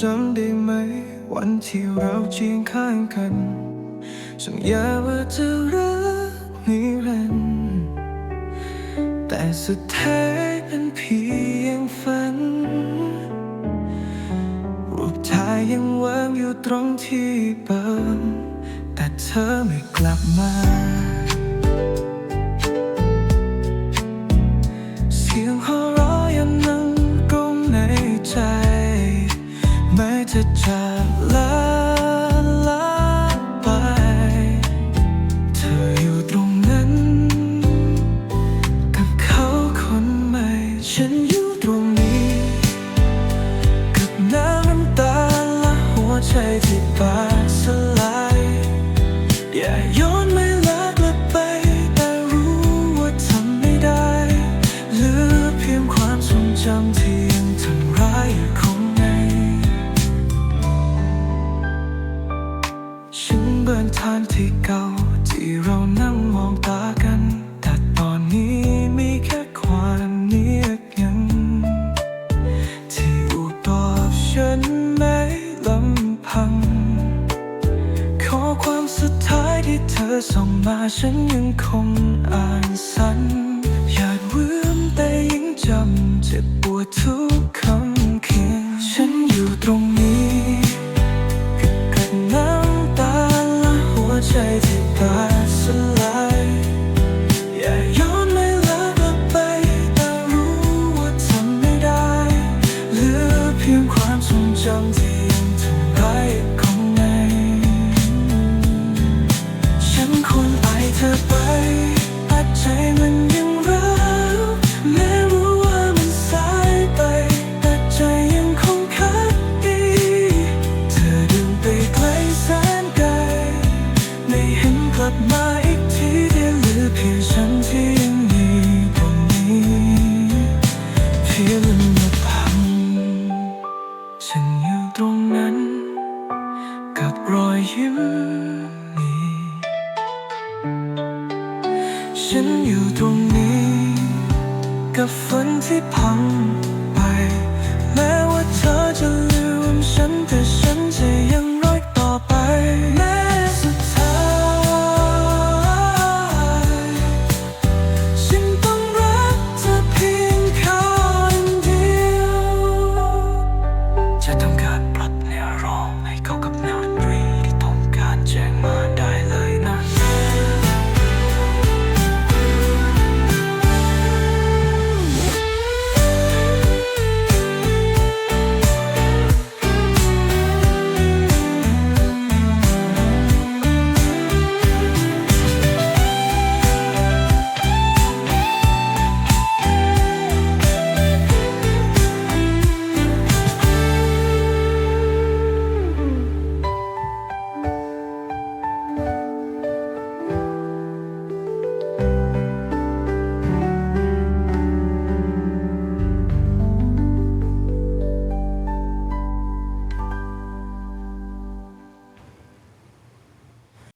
จำได้ไหม วันที่เราเคียงข้างกัน สัญญาว่าจะรักนิรันดร์แต่สุดท้ายเป็นเพียงฝัน รูปถ่ายยังวางอยู่ตรงที่เดิมแต่เธอไม่กลับมาเสียงหัวเราะยังนั่งกลงในใจ อย่าย้อนไม่ลากลับไป แต่รู้ว่าทำไม่ได้เหลือเพียงความทรงจำที่ยังทำร้ายอยู่คงในฉันเบินทางที่เก่าที่เรานั่ง ธอส่งมาฉันยังคงอ่านซ้ำอยากลืมแต่ยิ่งจำเจ็บปวดทุกคำเคียงฉันอยู่ตรงนี้กับน้ำตาและหัวใจที่บาดสลายอย่าย้อนไม่ลากลับไปแต่รู้ว่าทำไม่ได้เหลือเพียงความทรงจำที่ยังทำร้ายข้ ลับมาอีกทีเดียวหรือเพียงฉันที่ยังมีตรงนี้เพียงลมพังฉันอยู่ตรงนั้น กับรอยยิ้มนี้ฉันอยู่ตรงนี้ กับฝนที่พังไป แม้ว่าเธอจะลืมฉันแต่